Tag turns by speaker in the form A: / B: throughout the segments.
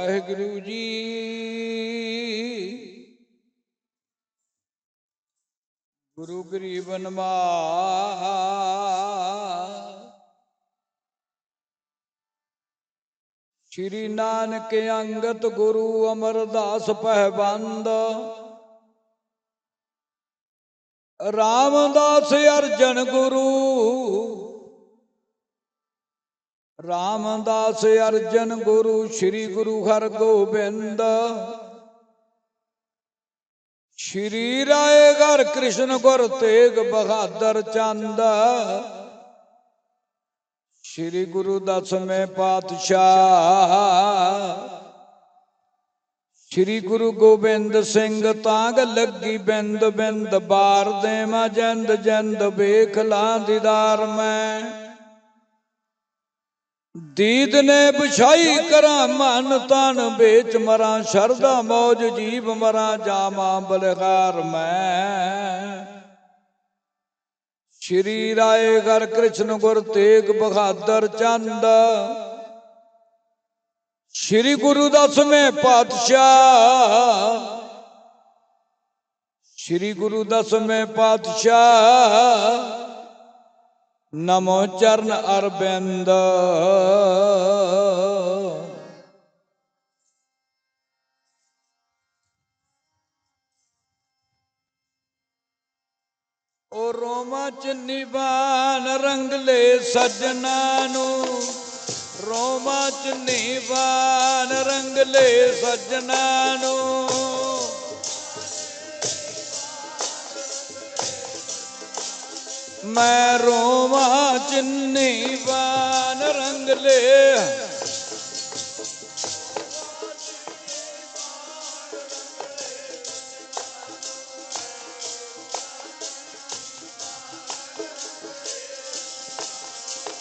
A: ਵਾਹਿਗੁਰੂ ਜੀ। ਗੁਰੂ ਗਰੀਬ ਨਵਾਜ ਸ਼੍ਰੀ ਨਾਨਕ ਅੰਗਤ ਗੁਰੂ ਅਮਰਦਾਸ ਪਹਿਬੰਦ ਰਾਮਦਾਸ ਅਰਜਨ ਗੁਰੂ। ਰਾਮਦਾਸ ਅਰਜਨ ਗੁਰੂ, ਸ੍ਰੀ ਗੁਰੂ ਹਰਗੋਬਿੰਦ। ਸ਼੍ਰੀ ਰਾਏ ਘਰ ਕ੍ਰਿਸ਼ਨ ਗੁਰ ਤੇਗ ਬਹਾਦਰ ਚੰਦ। ਸ੍ਰੀ ਗੁਰੂ ਦਸਵੇਂ ਪਾਤਸ਼ਾਹ। ਸ੍ਰੀ ਗੁਰੂ ਗੋਬਿੰਦ ਸਿੰਘ ਤਾਂਗ ਲੱਗੀ ਬਿੰਦ ਬਿੰਦ ਬਾਰ ਦੇ ਮਾ ਜੰਦ ਜੰਦ ਵੇਖ ਲਾਂ ਦੀਦਾਰ ਮੈਂ। ਦੀਦ ਨੇ ਬਿਛਾਈ ਕਰਾਂ ਮਨ ਤਨ ਵੇਚ ਮਰਾਂ ਸ਼ਰਦਾ ਮੌਜ ਜੀਵ ਮਰਾਂ, ਜਾਵਾਂ ਬਲਗਾਰ ਮੈਂ। ਸ਼੍ਰੀ ਰਾਏ ਘਰ ਕ੍ਰਿਸ਼ਨ ਗੁਰ ਤੇਗ ਬਹਾਦਰ ਚੰਦ। ਸ਼੍ਰੀ ਗੁਰੂ ਦਸਵੇਂ ਪਾਤਸ਼ਾਹ। ਸ਼੍ਰੀ ਗੁਰੂ ਦਸਵੇਂ ਪਾਤਸ਼ਾਹ। ਨਮੋ ਚਰਨ ਅਰਬਿੰਦ। ਓ ਰੋਮਾ ਚ ਨਿਵਾਨ ਰੰਗਲੇ ਸੱਜਣਾ ਨੂੰ। ਰੋਮਾ ਚ ਨਿਵਾਨ ਰੰਗਲੇ ਸੱਜਣਾ ਨੂੰ। ਮੈਂ ਰੋਮਾ ਚਿੰਨੀ ਬਾਨ ਰੰਗ ਲੈ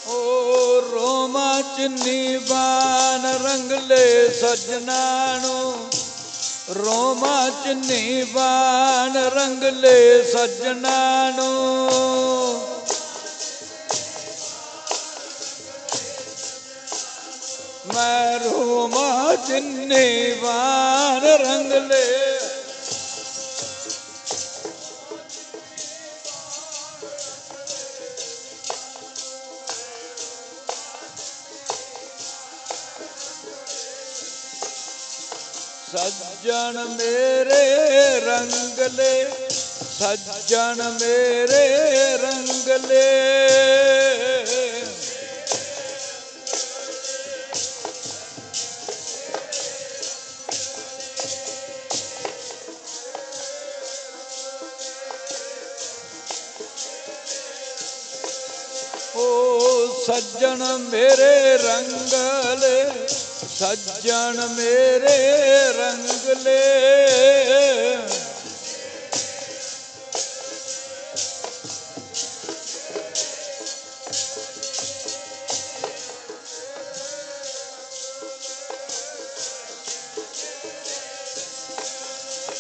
A: ਓ ਰੋਮਾ ਚਿੰਨੀ ਬਾਨ ਰੰਗ ਲੈ ਸਜਣਾ ਨੂੰ ਰੋਮਾ ਚੁੰਨੀ ਬਾਨ ਰੰਗ ਲੈ ਸੱਜਣਾ ਨੂੰ ਮੈਂ ਰੋਮਾ ਚੁੰਨੀ ਬਾਨ ਰੰਗ ਲੈ। ਸੱਜਣ ਮੇਰੇ ਰੰਗਲੇ ਸੱਜਣ ਮੇਰੇ ਰੰਗਲੇ ਸੱਜਣ ਮੇਰੇ ਰੰਗਲੇ ਸੱਜਣ ਮੇਰੇ ਰੰਗਲੇ।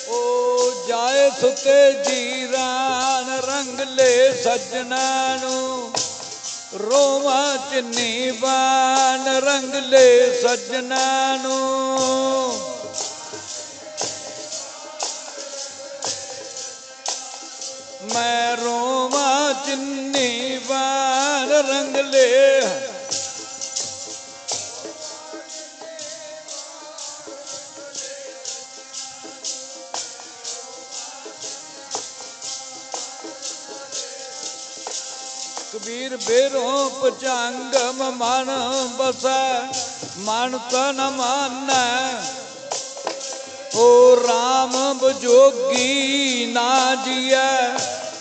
A: ਓ ਜਾਏ ਸੁਤੇ ਜੀਰਾਨ ਰੰਗ ਰੰਗਲੇ ਸੱਜਣਾ ਨੂੰ ਰੋਵਾ ਚੰਨੀ ਬਾਨ ਰੰਗਲੇ ਸੱਜਣਾ ਨੂੰ। ਮੈਂ ਰੋਵਾਂ ਰੋਵਾ ਚੰਨੀ ਰੰਗ ਰੰਗਲੇ ਕਬੀਰ ਬੇਰੋਂ ਪਚੰਗਮ ਮਨ ਬਸੈ, ਮਨ ਤਨ ਮਾਨੈ। ਓ RAM ਬਜੋਗੀ ਨਾ ਜੀਐ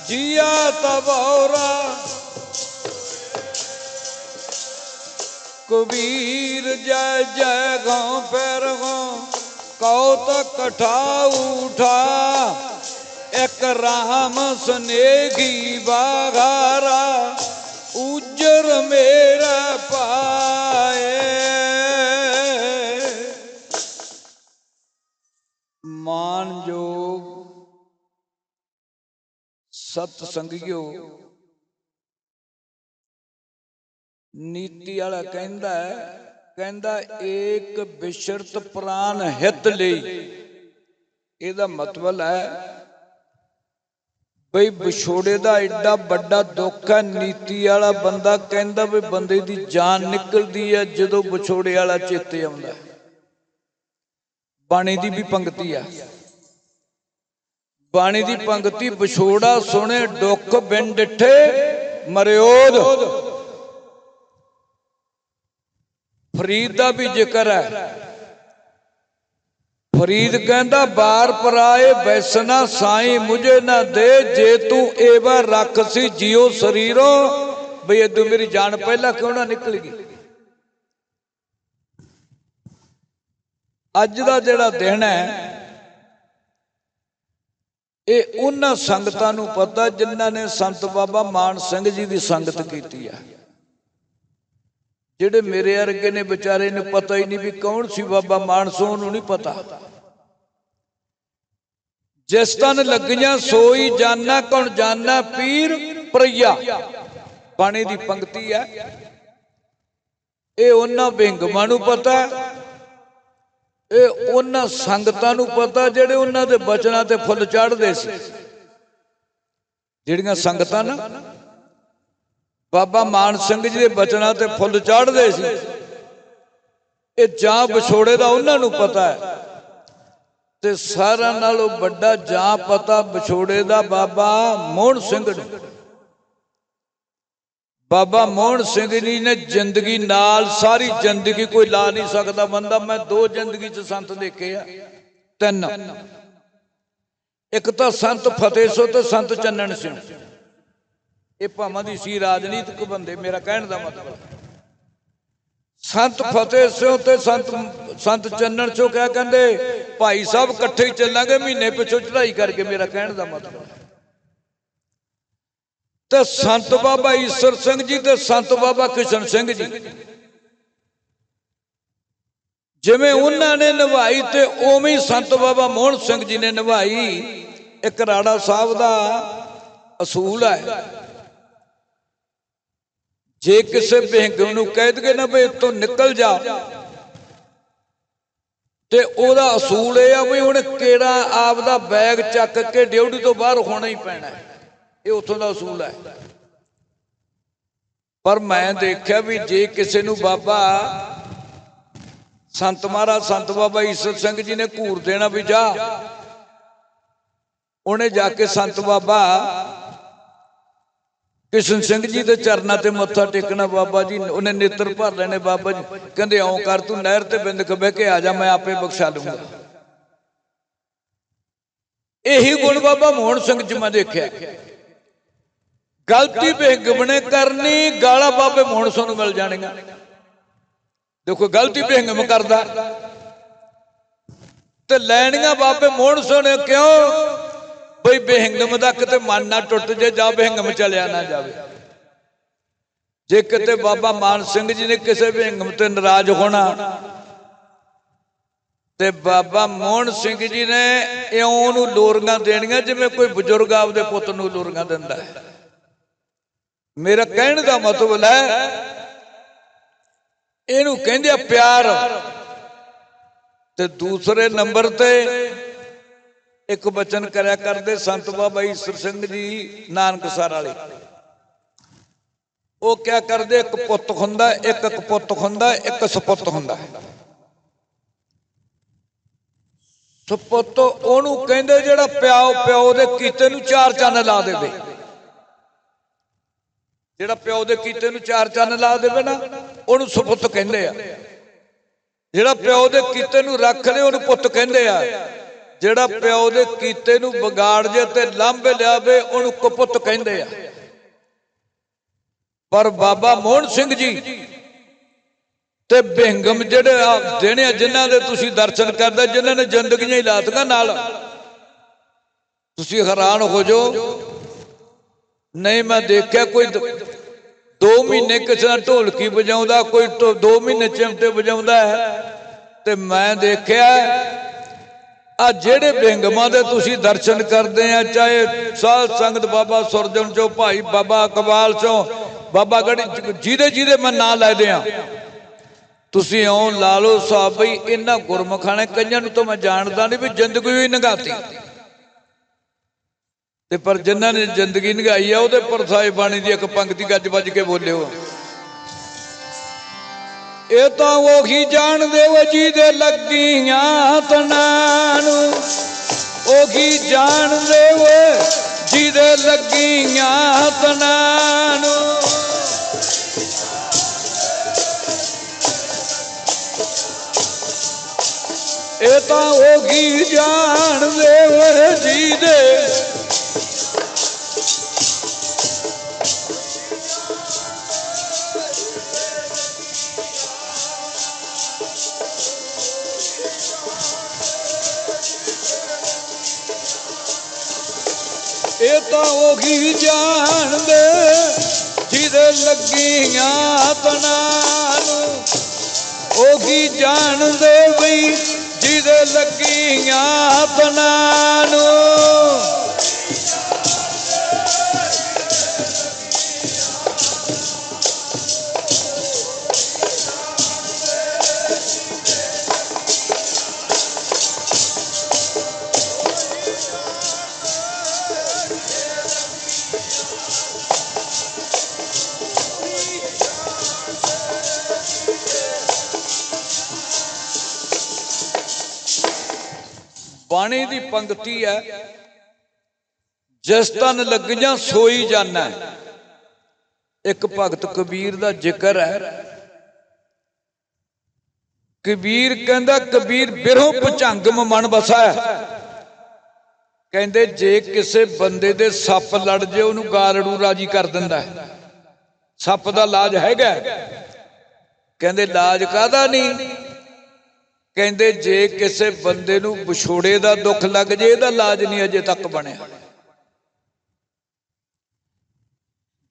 A: ਜੀਆ ਤਬੋਰਾ ਕਬੀਰ ਜੈ ਜੈ ਗਉ ਪੈਰ ਗਉ, ਕਉ ਠਾ ਉਠਾ। ਇੱਕ ਰਾਮ ਸਨੇਹੀ ਬਾਗਾਰਾ ਉਜਰ ਮੇਰਾ ਪਾਏ। ਮਾਨਯੋਗ ਸਤ ਸੰਗਿਓ ਨੀਤੀ ਵਾਲਾ ਕਹਿੰਦਾ ਕਹਿੰਦਾ ਇੱਕ ਬਿਸ਼ਰਤ ਪ੍ਰਾਨ ਹਿਤ ਲਈ। ਇਹਦਾ ਮਤਲਬ ਹੈ ਬਈ ਵਿਛੋੜੇ ਦਾ ਐਡਾ ਵੱਡਾ ਦੁੱਖ ਹੈ, ਨੀਤੀ ਵਾਲਾ ਬੰਦਾ ਕਹਿੰਦਾ ਵੀ ਬੰਦੇ ਦੀ ਜਾਨ ਨਿਕਲਦੀ ਹੈ ਜਦੋਂ ਵਿਛੋੜੇ ਵਾਲਾ ਚੇਤੇ ਆਉਂਦਾ ਬਾਣੀ ਦੀ ਵੀ ਪੰਕਤੀ ਆ। ਬਾਣੀ ਦੀ ਪੰਕਤੀ, ਵਿਛੋੜਾ ਸੁਣੇ, ਦੁੱਖ ਬਿਨ ਡਿੱਠੇ ਮਰਿਓਦ ਫਰੀਦ ਦਾ ਵੀ ਜ਼ਿਕਰ ਹੈ। ਫਰੀਦ ਕਹਿੰਦਾ ਬਾਰ ਪਰਾਏ ਵੈਸਨਾ ਸਾਈ, ਮੁਝੇ ਨਾ ਦੇ। ਜੇ ਤੂੰ ਏਵਾ ਰੱਖ ਸੀ ਜਿਉ ਸਰੀਰੋ। ਬਈ ਇਦੋਂ ਮੇਰੀ ਜਾਨ ਪਹਿਲਾਂ ਕਿਉਂ ਨਾ ਨਿਕਲ ਗਈ? ਅੱਜ ਦਾ ਜਿਹੜਾ ਦਿਨ ਹੈ, ਇਹ ਉਹਨਾਂ ਸੰਗਤਾਂ ਨੂੰ ਪਤਾ ਜਿਨ੍ਹਾਂ ਨੇ ਸੰਤ ਬਾਬਾ ਮਾਨ ਸਿੰਘ ਜੀ ਦੀ ਸੰਗਤ ਕੀਤੀ ਆ ਜਿਹੜੇ ਮੇਰੇ ਵਰਗੇ ਨੇ ਵਿਚਾਰੇ ਨੂੰ ਪਤਾ ਹੀ ਨਹੀਂ ਵੀ ਕੌਣ ਸੀ ਬਾਬਾ ਮਾਨਸੋ ਨੂੰ ਨਹੀਂ ਪਤਾ। ਜਿਸ ਤਨ ਲੱਗੀਆਂ ਸੋਈ ਜਾਨਾ ਕੌਣ ਜਾਨਾ, ਪੀਰ ਪ੍ਰਈਆ। ਬਾਣੀ ਦੀ ਪੰਕਤੀ ਹੈ। ਇਹ ਉਹਨਾਂ ਬਿੰਗਮਾਂ ਨੂੰ ਪਤਾ ਇਹ ਉਹਨਾਂ ਸੰਗਤਾਂ ਨੂੰ ਪਤਾ ਜਿਹੜੇ ਉਹਨਾਂ ਦੇ ਬਚਨਾਂ ਤੇ ਫੁੱਲ ਚੜਦੇ ਸੀ। ਜਿਹੜੀਆਂ ਸੰਗਤਾਂ ਨਾ ਬਾਬਾ ਮਾਨ ਸਿੰਘ ਜੀ ਦੇ ਬਚਨਾਂ ਤੇ ਫੁੱਲ ਚਾੜਦੇ ਸੀ। ਇਹ ਜਾਂ ਵਿਛੋੜੇ ਦਾ ਉਹਨਾਂ ਨੂੰ ਪਤਾ ਹੈ। ਤੇ ਸਾਰਿਆਂ ਨਾਲੋਂ ਵੱਡਾ ਜਾਂ ਪਤਾ ਵਿਛੋੜੇ ਦਾ ਬਾਬਾ ਮੋਹਨ ਸਿੰਘ ਨੂੰ। ਬਾਬਾ ਮੋਹਨ ਸਿੰਘ ਜੀ ਨੇ ਜ਼ਿੰਦਗੀ ਨਾਲ ਸਾਰੀ ਜ਼ਿੰਦਗੀ ਕੋਈ ਲਾ ਨਹੀਂ ਸਕਦਾ ਬੰਦਾ। ਮੈਂ ਦੋ ਜ਼ਿੰਦਗੀ ਚ ਸੰਤ ਦੇਖੇ ਆ। ਤਿੰਨ। ਇੱਕ ਤਾਂ ਸੰਤ ਫਤਿਹ ਸੋ ਤੇ ਸੰਤ ਚੰਨਣ ਸਿੰਘ। ਇਹ ਭਾਵਾਂ ਦੀ ਸੀ ਰਾਜਨੀਤਿਕ ਬੰਦੇ, ਮੇਰਾ ਕਹਿਣ ਦਾ ਮਤਲਬ। ਸੰਤ ਫਤਿਹ ਸਿੰਘ ਤੇ ਸੰਤ ਸੰਤ ਚੰਨਣ ਚੋਂ ਕਿਆ ਕਹਿੰਦੇ? ਭਾਈ ਸਾਹਿਬ ਇਕੱਠੇ ਹੀ ਚੱਲਾਂਗੇ, ਮਹੀਨੇ ਪਿੱਛੋਂ ਚੜਾਈ ਕਰਕੇ, ਮੇਰਾ ਕਹਿਣ ਦਾ ਮਤਲਬ। ਤੇ ਸੰਤ ਬਾਬਾ ਈਸ਼ਰ ਸਿੰਘ ਜੀ ਤੇ ਸੰਤ ਬਾਬਾ ਕਿਸ਼ਨ ਸਿੰਘ ਜੀ। ਜਿਵੇਂ ਉਹਨਾਂ ਨੇ ਨਿਭਾਈ ਤੇ ਉਵੇਂ ਹੀ ਸੰਤ ਬਾਬਾ ਮੋਹਨ ਸਿੰਘ ਜੀ ਨੇ ਨਿਭਾਈ। ਇੱਕ ਰਾੜਾ ਸਾਹਿਬ ਦਾ ਅਸੂਲ ਹੈ। ਜੇ ਕਿਸੇ ਬਿਹੰਗ ਨੂੰ ਕਹਿ ਦਗੇ ਨਾ ਵੀ ਇੱਥੋਂ ਨਿਕਲ ਜਾ, ਤੇ ਉਹਦਾ ਅਸੂਲ ਇਹ ਆ ਵੀ ਹੁਣ ਕਿਹੜਾ ਆਪ ਦਾ ਬੈਗ ਚੱਕ ਕੇ ਡਿਊਟੀ ਤੋਂ ਬਾਹਰ ਹੋਣਾ ਹੀ ਪੈਣਾ ਇਹ ਉੱਥੋਂ ਦਾ ਅਸੂਲ ਹੈ। ਪਰ ਮੈਂ ਦੇਖਿਆ ਵੀ ਜੇ ਕਿਸੇ ਨੂੰ ਬਾਬਾ ਸੰਤ ਮਹਾਰਾਜ, ਸੰਤ ਬਾਬਾ ਈਸ਼ਰ ਸਿੰਘ ਜੀ ਨੇ ਘੂਰ ਦੇਣਾ ਵੀ ਜਾ, ਉਹਨੇ ਜਾ ਕੇ ਸੰਤ ਬਾਬਾ ਕਿਸ਼ਨ ਸਿੰਘ ਜੀ ਦੇ ਚਰਨਾਂ ਤੇ ਮੱਥਾ ਟੇਕਣਾ ਬਾਬਾ ਜੀ, ਉਹਨੇ ਨੇਤਰ ਭਰ ਲੈਣੇ ਬਾਬਾ ਜੀ। ਕਹਿੰਦੇ ਆਉਂ ਕਰ, ਤੂੰ ਨਹਿਰ ਤੇ ਬਿੰਦ ਖਬੇ ਕੇ ਆ ਜਾ, ਮੈਂ ਆਪੇ ਬਖਸ਼ਾ ਲੂੰਗਾ ਇਹੀ ਗੁਣ ਬਾਬਾ ਮੋਹਨ ਸਿੰਘ ਜੀ ਮੈਂ ਦੇਖਿਆ। ਗਲਤੀ ਬੇਗਮਣੇ ਕਰਨੀ, ਗਾਲਾ ਬਾਬੇ ਮੋਹਨ ਸਿੰਘ ਨੂੰ ਮਿਲ ਜਾਣੀਆਂ। ਦੇਖੋ, ਗਲਤੀ ਬੇਹੰਗਮ ਕਰਦਾ। ਤੇ ਲੈਣੀਆਂ ਬਾਬੇ ਮੋਹਨ ਸਿੰਘ ਨੇ ਕਿਉਂ ਬਈ ਬੇਹੰਗਮ ਦਾ ਕਿਤੇ ਮਨ ਨਾ ਟੁੱਟ ਜੇ, ਜਾ ਬੇਹੰਗਮ ਚਲਿਆ ਨਾ ਜਾਵੇ। ਜੇ ਕਿਤੇ ਬਾਬਾ ਮਾਨ ਸਿੰਘ ਜੀ ਨੇ ਕਿਸੇ ਬੇਹੰਗਮ ਤੇ ਨਾਰਾਜ਼ ਹੋਣਾ, ਤੇ ਬਾਬਾ ਮੋਹਨ ਸਿੰਘ ਜੀ ਨੇ ਇਉਂ ਨੂੰ ਲੋਰੀਆਂ ਦੇਣੀਆਂ, ਜਿਵੇਂ ਕੋਈ ਬਜ਼ੁਰਗ ਆਪਦੇ ਪੁੱਤ ਨੂੰ ਲੋਰੀਆਂ ਦਿੰਦਾ ਹੈ। ਮੇਰਾ ਕਹਿਣ ਦਾ ਮਤਲਬ ਹੈ, ਇਹਨੂੰ ਕਹਿੰਦੇ ਆ ਪਿਆਰ, ਤੇ ਦੂਸਰੇ ਨੰਬਰ ਤੇ ਇੱਕ ਬਚਨ ਕਰਿਆ ਕਰਦੇ ਸੰਤ ਬਾਬਾ ਈਸ਼ਰ ਸਿੰਘ ਜੀ ਨਾਨਕਸਰ ਵਾਲੇ। ਉਹ ਕਿਆ ਕਰਦੇ, ਇੱਕ ਪੁੱਤ ਹੁੰਦਾ, ਇੱਕ ਇੱਕ ਪੁੱਤ ਹੁੰਦਾ, ਇੱਕ ਸੁਪੁੱਤ ਹੁੰਦਾ। ਸੁਪੁੱਤ ਉਹਨੂੰ ਕਹਿੰਦੇ ਜਿਹੜਾ ਪਿਓ ਪਿਓ ਦੇ ਕੀਤੇ ਨੂੰ ਚਾਰ ਚੰਨ ਲਾ ਦੇਵੇ। ਜਿਹੜਾ ਪਿਓ ਦੇ ਕੀਤੇ ਨੂੰ ਚਾਰ ਚੰਨ ਲਾ ਦੇਵੇ ਨਾ, ਉਹਨੂੰ ਸੁਪੁੱਤ ਕਹਿੰਦੇ ਆ। ਜਿਹੜਾ ਪਿਓ ਦੇ ਕੀਤੇ ਨੂੰ ਰੱਖ ਲੇ ਉਹਨੂੰ ਪੁੱਤ ਕਹਿੰਦੇ ਆ। ਜਿਹੜਾ ਪਿਓ ਦੇ ਕੀਤੇ ਨੂੰ ਵਿਗਾੜ ਜੇ ਤੇ ਲਾਂਭੇ ਲਿਆਵੇ, ਉਹਨੂੰ ਕਪੁੱਤ ਕਹਿੰਦੇ ਆ। ਪਰ ਬਾਬਾ ਮੋਹਨ ਸਿੰਘ ਜੀ ਤੇ ਬਿਹੰਗਮ ਜਿਹੜੇ ਆ ਦੇਣੇ ਆ, ਜਿਨ੍ਹਾਂ ਦੇ ਤੁਸੀਂ ਦਰਸ਼ਨ ਕਰਦੇ, ਜਿਨ੍ਹਾਂ ਨੇ ਜ਼ਿੰਦਗੀਆਂ ਹੀ ਲਾਤੀਆਂ ਨਾਲ, ਤੁਸੀਂ ਹੈਰਾਨ ਹੋ ਜਾਓ। ਨਹੀਂ, ਮੈਂ ਦੇਖਿਆ ਕੋਈ 2 ਮਹੀਨੇ ਕਿਸੇ ਨਾਲ ਢੋਲਕੀ ਵਜਾਉਂਦਾ, ਕੋਈ 2 ਮਹੀਨੇ ਚਿਮਟੇ ਵਜਾਉਂਦਾ ਹੈ, ਤੇ ਮੈਂ ਦੇਖਿਆ ਆ ਜਿਹੜੇ ਬਿੰਗਮਾਂ ਦੇ ਤੁਸੀਂ ਦਰਸ਼ਨ ਕਰਦੇ ਆ, ਚਾਹੇ ਸਾਧ ਸੰਗਤ ਬਾਬਾ ਸੁਰਜਨ ਚੋਂ, ਭਾਈ ਬਾਬਾ ਕਬਾਲ ਚੋਂ, ਬਾਬਾ ਗੜੀ ਜਿਹਦੇ ਜਿਹਦੇ ਮੈਂ ਨਾਂ ਲੈਦੇ ਆ। ਤੁਸੀਂ ਇਉਂ ਲਾ ਲਓ ਸਾਹਿਬ ਬਈ, ਇਹਨਾਂ ਗੁਰਮਖਾਂ ਨੇ ਕਈਆਂ ਨੂੰ ਤਾਂ ਮੈਂ ਜਾਣਦਾ ਨਹੀਂ ਵੀ ਜ਼ਿੰਦਗੀ ਹੀ ਨਗਾਤੀ ਤੇ ਪਰ ਜਿਨ੍ਹਾਂ ਨੇ ਜ਼ਿੰਦਗੀ ਨਗਾਈ ਆ, ਉਹਦੇ ਪਰ ਸਾਹਿਬ ਬਾਣੀ ਦੀ ਇੱਕ ਪੰਕਤੀ ਗੱਜ ਵੱਜ ਕੇ ਬੋਲਿਓ। ਇਹ ਤਾਂ ਉਹੀ ਜਾਣਦੇ ਉਹ ਜਿਹਦੇ ਲੱਗੀਆਂ ਤਨਾਂ ਨੂੰ। ਉਹੀ ਜਾਣਦੇ ਓਏ ਜਿਹਦੇ ਲੱਗੀਆਂ ਤਨਾਂ ਨੂੰ। ਇਹ ਤਾਂ ਉਹੀ ਜਾਣਦੇ ਓਏ ਜਿਹਦੇ ਇਹ ਤਾਂ ਉਹੀ ਜਾਣਦੇ, ਜਿਹਦੇ ਲੱਗੀਆਂ ਤਨਾਂ ਨੂੰ। ਉਹੀ ਜਾਣਦੇ ਬਈ, ਜਿਹਦੇ ਲੱਗੀਆਂ ਤਨਾਂ ਨੂੰ। ਬਾਣੀ ਦੀ ਪੰਕਤੀ ਹੈ, ਜਿਸ ਤਨ ਲੱਗੀਆਂ ਸੋਈ ਜਾਣਾ ਇੱਕ ਭਗਤ ਕਬੀਰ ਦਾ ਜ਼ਿਕਰ ਹੈ, ਕਬੀਰ ਕਹਿੰਦਾ, ਕਬੀਰ ਬਿਰਹੋਂ ਭੁਚੰਗਮ ਮਨ ਵਸਾ ਕਹਿੰਦੇ, ਜੇ ਕਿਸੇ ਬੰਦੇ ਦੇ ਸੱਪ ਲੜ ਜੇ, ਉਹਨੂੰ ਗਾਲੜੂ ਰਾਜੀ ਕਰ ਦਿੰਦਾ ਸੱਪ ਦਾ ਇਲਾਜ ਹੈਗਾ ਕਹਿੰਦੇ ਇਲਾਜ ਕਾਦਾ ਨਹੀਂ? ਕਹਿੰਦੇ ਜੇ ਕਿਸੇ ਬੰਦੇ ਨੂੰ ਵਿਛੋੜੇ ਦਾ ਦੁੱਖ ਲੱਗ ਜੇ, ਇਹਦਾ ਇਲਾਜ ਨਹੀਂ ਅਜੇ ਤੱਕ ਬਣਿਆ।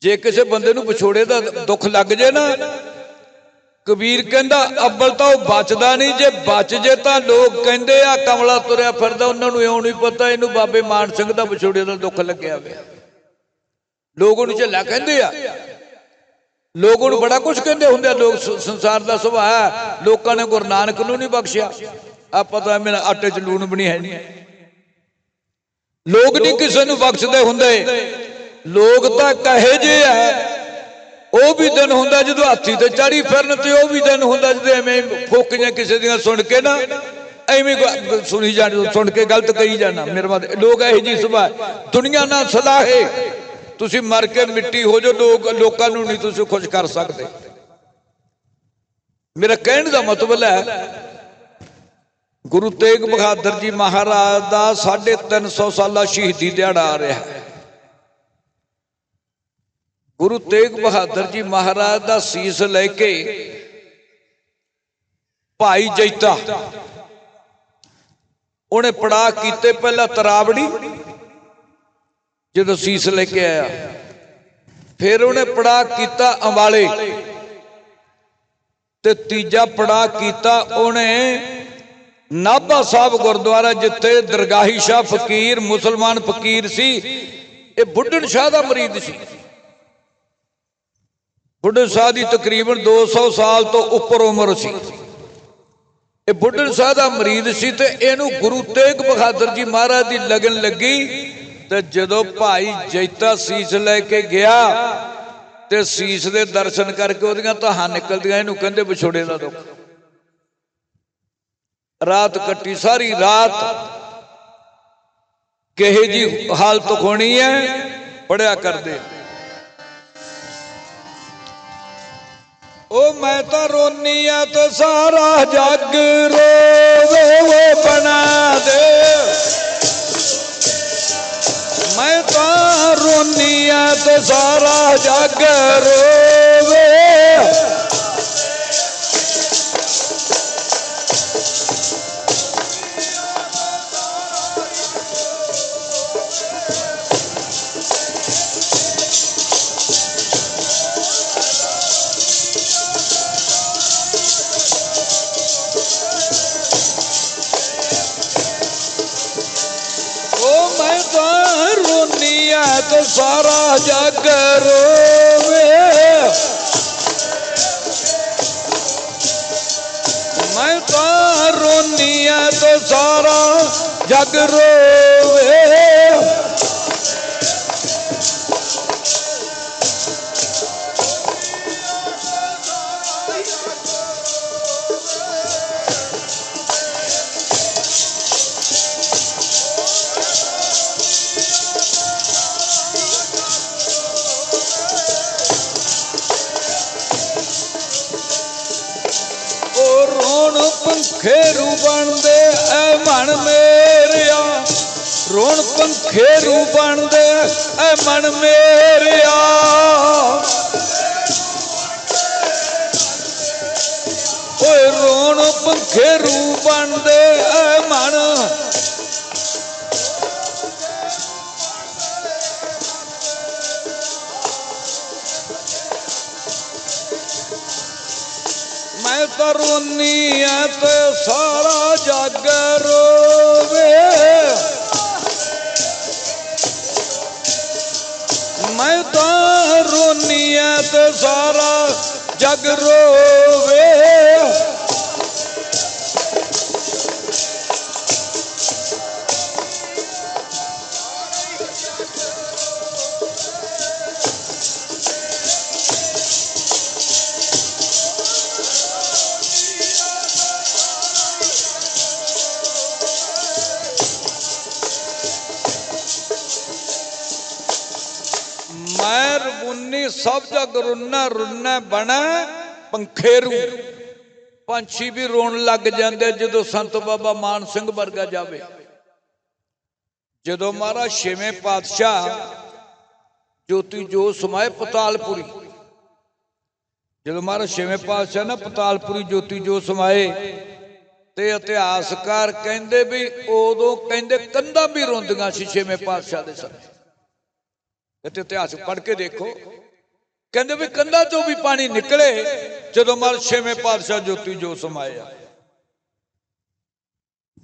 A: ਜੇ ਕਿਸੇ ਬੰਦੇ ਨੂੰ ਵਿਛੋੜੇ ਦਾ ਦੁੱਖ ਲੱਗ ਜੇ ਨਾ, ਕਬੀਰ ਕਹਿੰਦਾ, ਅੱਬਲ ਤਾਂ ਉਹ ਬਚਦਾ ਨਹੀਂ, ਜੇ ਬਚ ਜੇ ਤਾਂ ਲੋਕ ਕਹਿੰਦੇ ਆ ਕਮਲਾ ਤੁਰਿਆ ਫਿਰਦਾ, ਉਹਨਾਂ ਨੂੰ ਇਉਂ ਨਹੀਂ ਪਤਾ, ਇਹਨੂੰ ਬਾਬੇ ਮਾਨ ਸਿੰਘ ਦਾ ਵਿਛੋੜੇ ਦਾ ਦੁੱਖ ਲੱਗਿਆ ਹੋਇਆ। ਲੋਕ ਉਹਨੂੰ ਝੱਲਾ ਕਹਿੰਦੇ ਆ। ਲੋਕ ਉਹਨੂੰ ਬੜਾ ਕੁਝ ਕਹਿੰਦੇ ਹੁੰਦੇ ਆ ਲੋਕ ਸੰਸਾਰ ਦਾ ਸੁਭਾਅ ਹੈ। ਲੋਕਾਂ ਨੇ ਗੁਰੂ ਨਾਨਕ ਨੂੰ ਨਹੀਂ ਬਖਸ਼ਿਆ। ਆ ਪਤਾ ਮੇਰਾ ਆਟੇ 'ਚ ਲੂਣ ਬਣੀ ਹੈ ਨਹੀਂ ਲੋਕ ਨਹੀਂ ਕਿਸੇ ਨੂੰ ਬਖਸ਼ਦੇ ਹੁੰਦੇ। ਲੋਕ ਤਾਂ ਕਹੇ ਜੇ ਆ। ਉਹ ਵੀ ਦਿਨ ਹੁੰਦਾ ਜਦੋਂ ਹਾਥੀ ਤੇ ਚੜੀ ਫਿਰਨ ਤੇ ਉਹ ਵੀ ਦਿਨ ਹੁੰਦਾ ਜਦੋਂ ਐਵੇਂ ਫੋਕੀਆਂ ਕਿਸੇ ਦੀਆਂ ਸੁਣ ਕੇ ਨਾ ਐਵੇਂ ਸੁਣੀ ਜਾਣ ਸੁਣ ਕੇ ਗਲਤ ਕਹੀ ਜਾਣਾ। ਮੇਰੇ ਬਾਦ ਲੋਕ ਇਹੋ ਜੀ ਸੁਭਾਅ। ਦੁਨੀਆ ਨਾਲ ਸਲਾਹੇ। ਤੁਸੀਂ ਮਰ ਕੇ ਮਿੱਟੀ ਹੋ ਜੋ ਲੋਕ ਲੋਕਾਂ ਨੂੰ ਨਹੀਂ ਤੁਸੀਂ ਖੁਸ਼ ਕਰ ਸਕਦੇ। ਮੇਰਾ ਕਹਿਣ ਦਾ ਮਤਲਬ ਹੈ, ਗੁਰੂ ਤੇਗ ਬਹਾਦਰ ਜੀ ਮਹਾਰਾਜ ਦਾ 350 ਸਾਲਾ ਸ਼ਹੀਦੀ ਦਿਹਾੜਾ ਆ ਰਿਹਾ ਹੈ। ਗੁਰੂ ਤੇਗ ਬਹਾਦਰ ਜੀ ਮਹਾਰਾਜ ਦਾ ਸੀਸ ਲੈ ਕੇ ਭਾਈ ਜੈਤਾ, ਉਹਨੇ ਪੜਾ ਕੀਤੇ ਪਹਿਲਾਂ ਤਰਾਵੜੀ ਜਦੋਂ ਸੀਸ ਲੈ ਕੇ ਆਇਆ, ਫਿਰ ਉਹਨੇ ਪੜਾ ਕੀਤਾ ਅੰਬਾਲੇ। ਤੇ ਤੀਜਾ ਪੜਾ ਕੀਤਾ ਉਹਨੇ ਨਾਭਾ ਸਾਹਿਬ ਗੁਰਦੁਆਰਾ, ਜਿੱਥੇ ਦਰਗਾਹੀ ਸ਼ਾਹ ਫਕੀਰ, ਮੁਸਲਮਾਨ ਫਕੀਰ ਸੀ। ਇਹ ਬੁੱਢਣ ਸ਼ਾਹ ਦਾ ਮਰੀਦ ਸੀ। ਬੁੱਢਣ ਸ਼ਾਹ ਦੀ ਤਕਰੀਬਨ 200 ਸਾਲ ਤੋਂ ਉੱਪਰ ਉਮਰ ਸੀ। ਇਹ ਬੁੱਢਣ ਸ਼ਾਹ ਦਾ ਮਰੀਦ ਸੀ ਤੇ ਇਹਨੂੰ ਗੁਰੂ ਤੇਗ ਬਹਾਦਰ ਜੀ ਮਹਾਰਾਜ ਦੀ ਲਗਨ ਲੱਗੀ। ਤੇ ਜਦੋਂ ਭਾਈ ਜੈਤਾ ਸੀਸ ਲੈ ਕੇ ਗਿਆ ਤੇ ਸੀਸ ਦੇ ਦਰਸ਼ਨ ਕਰਕੇ ਉਹਦੀਆਂ ਤਾਹਾਂ ਨਿਕਲਦੀਆਂ, ਇਹਨੂੰ ਕਹਿੰਦੇ ਵਿਛੋੜੇ ਦਾ ਦੁੱਖ। ਰਾਤ ਕੱਟੀ, ਸਾਰੀ ਰਾਤ ਕਿਹੇ ਜੀ ਹਾਲਤ ਹੋਣੀ ਹੈ ਪੜਿਆ ਕਰਦੇ। ਉਹ ਮੈਂ ਤਾਂ ਰੋਨੀ ਆ ਤੇ ਸਾਰਾ ਜੱਗ ਰੋਵੇ, ਬਣਾ ਦੇ। ਮੈਂ ਤਾਂ ਰੋਨੀ ਆ ਤੇ ਸਾਰਾ ਜੱਗ ਰੋਵੇ ਸਾਰਾ ਜਗ ਰੋਵੇ। ਮੈਂ ਤਾਂ ਰੋਨੀਆ ਤਾਂ ਸਾਰਾ ਜਗ ਰੋਵੇ। ਐ ਮਨ ਮੇਰਿਆ। ਰੋਣ ਪੰਖੇਰੂ ਬਣਦੇ ਐ ਮਨ ਮੇਰਿਆ। ਓਏ ਰੋਣ ਪੰਖੇਰੂ ਬਣਦੇ, ਐ ਮਨ ਮੈਂ ਐ ਤੇ ਸਾਰਾ ਜੱਗ ਰੋਵੇ। ਮੈਂ ਤਾਂ ਰੋਨੀ ਐ ਤੇ ਸਾਰਾ ਜੱਗ ਰੋਵੇ। ਜਗ ਰੁੰਨਾ ਰੁੰਨਾ ਬਣਾ ਪੰਖੇਰੂ ਪੰਛੀ ਵੀ ਰੋਣ ਲੱਗ ਜਾਂਦੇ ਜਦੋਂ ਸੰਤ ਬਾਬਾ ਮਾਨ ਸਿੰਘ ਵਰਗਾ ਜਾਵੇ। ਜਦੋਂ ਮਹਾਰਾਜ ਛੇਵੇਂ ਪਾਤਸ਼ਾਹ ਜੋਤੀ ਜੋ ਸਮਾਏ ਪਤਾਲਪੁਰੀ। ਜਦੋਂ ਮਹਾਰਾਜ ਛੇਵੇਂ ਪਾਤਸ਼ਾਹ ਨਾ ਪਤਾਲਪੁਰੀ ਜੋਤੀ ਜੋ ਸਮਾਏ, ਤੇ ਇਤਿਹਾਸਕਾਰ ਕਹਿੰਦੇ ਵੀ ਉਦੋਂ ਕਹਿੰਦੇ ਕੰਧਾਂ ਵੀ ਰੋਂਦੀਆਂ ਸੀ ਛੇਵੇਂ ਪਾਤਸ਼ਾਹ ਦੇ ਸਮੇਂ। ਇੱਥੇ ਇਤਿਹਾਸ ਪੜ੍ਹ ਕੇ ਦੇਖੋ। ਕਹਿੰਦੇ ਵੀ ਕੰਧਾਂ ਚੋਂ ਵੀ ਪਾਣੀ ਨਿਕਲੇ, ਜਦੋਂ ਮਰ ਛੇਵੇਂ ਪਾਤਸ਼ਾਹ ਜੋਤੀ ਜੋ ਸਮਾਇਆ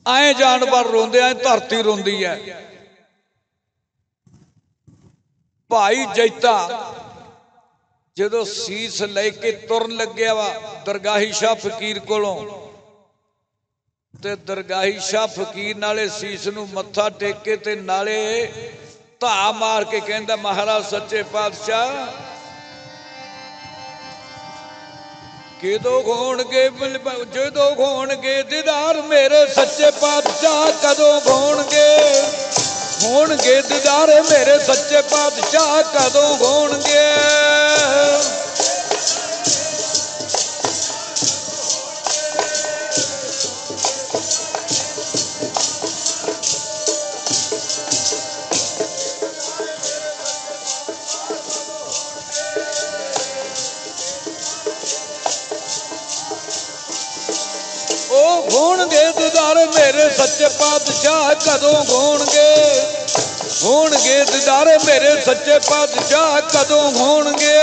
A: ਆਏ ਜਾਨਵਰ ਰੋਂਦੇ, ਐ ਧਰਤੀ ਰੋਂਦੀ ਐ। ਭਾਈ ਜੈਤਾ, ਜਦੋਂ ਸੀਸ ਲੈ ਕੇ ਤੁਰਨ ਲੱਗਿਆ ਵਾ ਦਰਗਾਹੀ ਸ਼ਾਹ ਫਕੀਰ ਕੋਲੋਂ, ਤੇ ਦਰਗਾਹੀ ਸ਼ਾਹ ਫਕੀਰ ਨਾਲੇ ਸੀਸ ਨੂੰ ਮੱਥਾ ਟੇਕ ਕੇ ਤੇ ਨਾਲੇ ਧਾ ਮਾਰ ਕੇ ਕਹਿੰਦਾ, ਮਹਾਰਾਜ, ਸੱਚੇ ਪਾਤਸ਼ਾਹ ਕਿਦੋਂ ਹੋਣਗੇ ਜਦੋਂ ਹੋਣਗੇ ਦੀਦਾਰ ਮੇਰੇ ਸੱਚੇ ਪਾਤਸ਼ਾਹ, ਕਦੋਂ ਹੋਣਗੇ ਹੋਣਗੇ ਦੀਦਾਰ ਮੇਰੇ ਸੱਚੇ ਪਾਤਸ਼ਾਹ, ਕਦੋਂ ਹੋਣਗੇ ਸੱਚੇ ਪਾਤਸ਼ਾਹ ਕਦੋਂ ਹੋਣਗੇ? ਹੋਣਗੇ ਦੀਦਾਰ ਮੇਰੇ ਸੱਚੇ ਪਾਤਸ਼ਾਹ ਕਦੋਂ ਹੋਣਗੇ?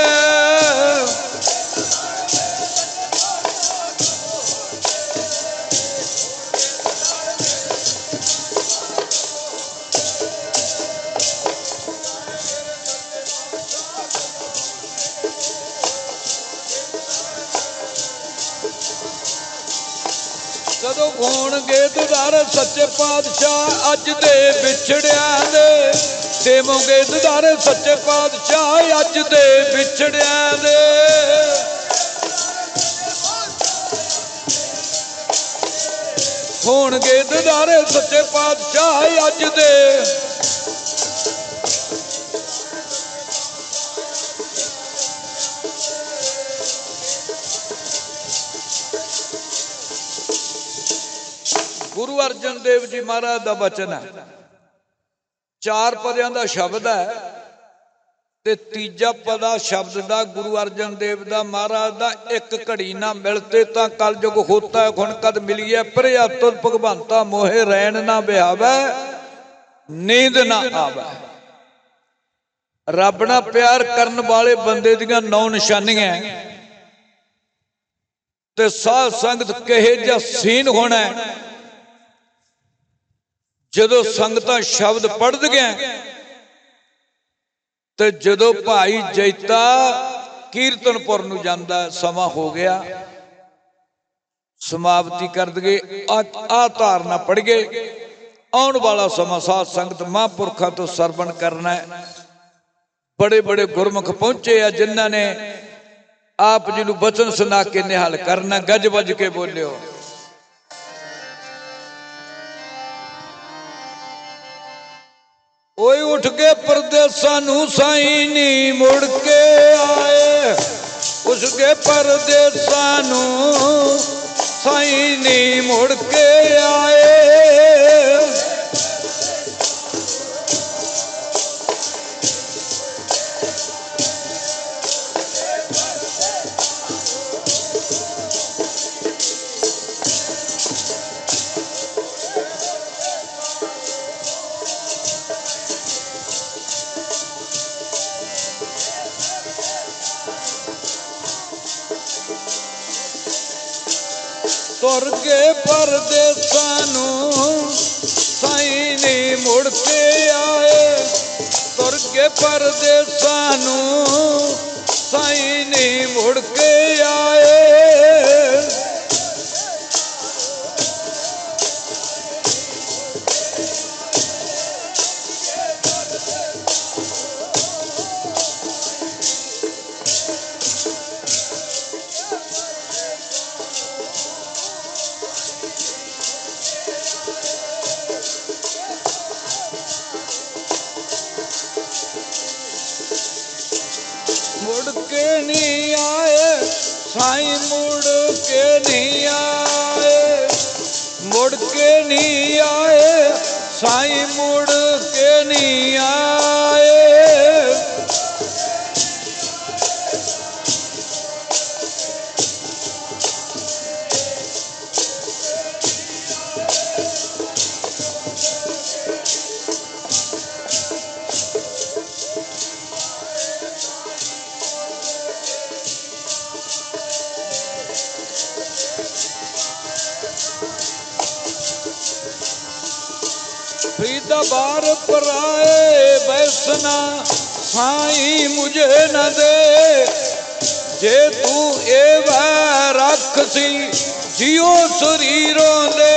A: ਪਾਤਸ਼ਾਹ ਅੱਜ ਦੇ ਵਿਛੜਿਆਂ ਦੇ ਦੇਵੋਗੇ ਦੀਦਾਰ ਸੱਚੇ ਪਾਤਸ਼ਾਹ ਅੱਜ ਦੇ ਵਿਛੜਿਆਂ ਦੇ ਹੋਣਗੇ ਦੀਦਾਰ ਸੱਚੇ ਪਾਤਸ਼ਾਹ ਅੱਜ ਦੇ ਗੁਰੂ ਅਰਜਨ ਦੇਵ ਜੀ ਮਹਾਰਾਜ ਦਾ ਬਚਨ ਹੈ। ਚਾਰ ਪਦਿਆਂ ਦਾ ਸ਼ਬਦ ਹੈ ਤੇ ਤੀਜਾ ਪਦਾ ਸ਼ਬਦ ਦਾ ਗੁਰੂ ਅਰਜਨ ਦੇਵ ਦਾ ਮਹਾਰਾਜ ਦਾ ਇੱਕ ਘੜੀ ਨਾ ਮਿਲਤੇ ਤਾਂ ਕਲਯੁਗ ਹੋਤਾ ਹੁਣ ਕਦ ਮਿਲੀਏ? ਪ੍ਰਿਆ ਤੁਲ ਭਗਵੰਤਾ ਮੋਹਿ ਰੈਣ ਨਾ ਵਿਹਾਵੈ ਨੀਂਦ ਨਾ ਆਵੈ। ਰੱਬ ਨਾਲ ਪਿਆਰ ਕਰਨ ਵਾਲੇ ਬੰਦੇ ਦੀਆਂ ਨੌ ਨਿਸ਼ਾਨੀਆਂ ਤੇ ਸਾਧ ਸੰਗਤ ਕਹੇ ਜਾਂ ਸੀਨ ਹੋਣਾ ਜਦੋਂ ਸੰਗਤਾਂ ਸ਼ਬਦ ਪੜ੍ਹਦੀਆਂ ਤੇ ਜਦੋਂ ਭਾਈ ਜੈਤਾ ਕੀਰਤਨਪੁਰ ਨੂੰ ਜਾਂਦਾ, ਸਮਾਂ ਹੋ ਗਿਆ। ਸਮਾਪਤੀ ਕਰ ਦਗੇ ਆ ਆ ਧਾਰਨਾ ਪੜ ਗਏ ਆਉਣ ਵਾਲਾ ਸਮਾਂ ਸਾਧ ਸੰਗਤ ਮਹਾਂਪੁਰਖਾਂ ਤੋਂ ਸਰਵਣ ਕਰਨਾ ਹੈ। ਬੜੇ ਬੜੇ ਗੁਰਮੁਖ ਪਹੁੰਚੇ ਆ ਜਿਨ੍ਹਾਂ ਨੇ ਆਪ ਜੀ ਨੂੰ ਬਚਨ ਸੁਣਾ ਕੇ ਨਿਹਾਲ ਕਰਨਾ, ਗੱਜ ਵੱਜ ਕੇ ਬੋਲਿਓ। ਓਏ ਉੱਠ ਕੇ ਪਰਦੇਸਾਂ ਨੂੰ ਸਾਈਂ ਨਹੀਂ ਮੁੜ ਕੇ ਆਏ। ਉਸ ਕੇ ਪਰਦੇਸਾਂ ਨੂੰ ਸਾਈਂ ਨੀ ਮੁੜ ਕੇ ਆਏ। ਬਾਰ ਪਰਾਏ ਬੈਸਨਾ ਸਾਈ ਮੁਝੇ ਨ ਦੇ। ਜੇ ਤੂੰ ਇਹ ਵੈ ਰੱਖ ਸੀ, ਜਿਉ ਸਰੀਰੋਂ ਦੇ।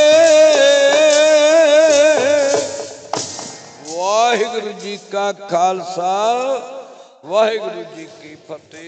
A: ਵਾਹਿਗੁਰੂ ਜੀ ਕਾ ਖਾਲਸਾ, ਵਾਹਿਗੁਰੂ ਜੀ ਕੀ ਫਤਿਹ।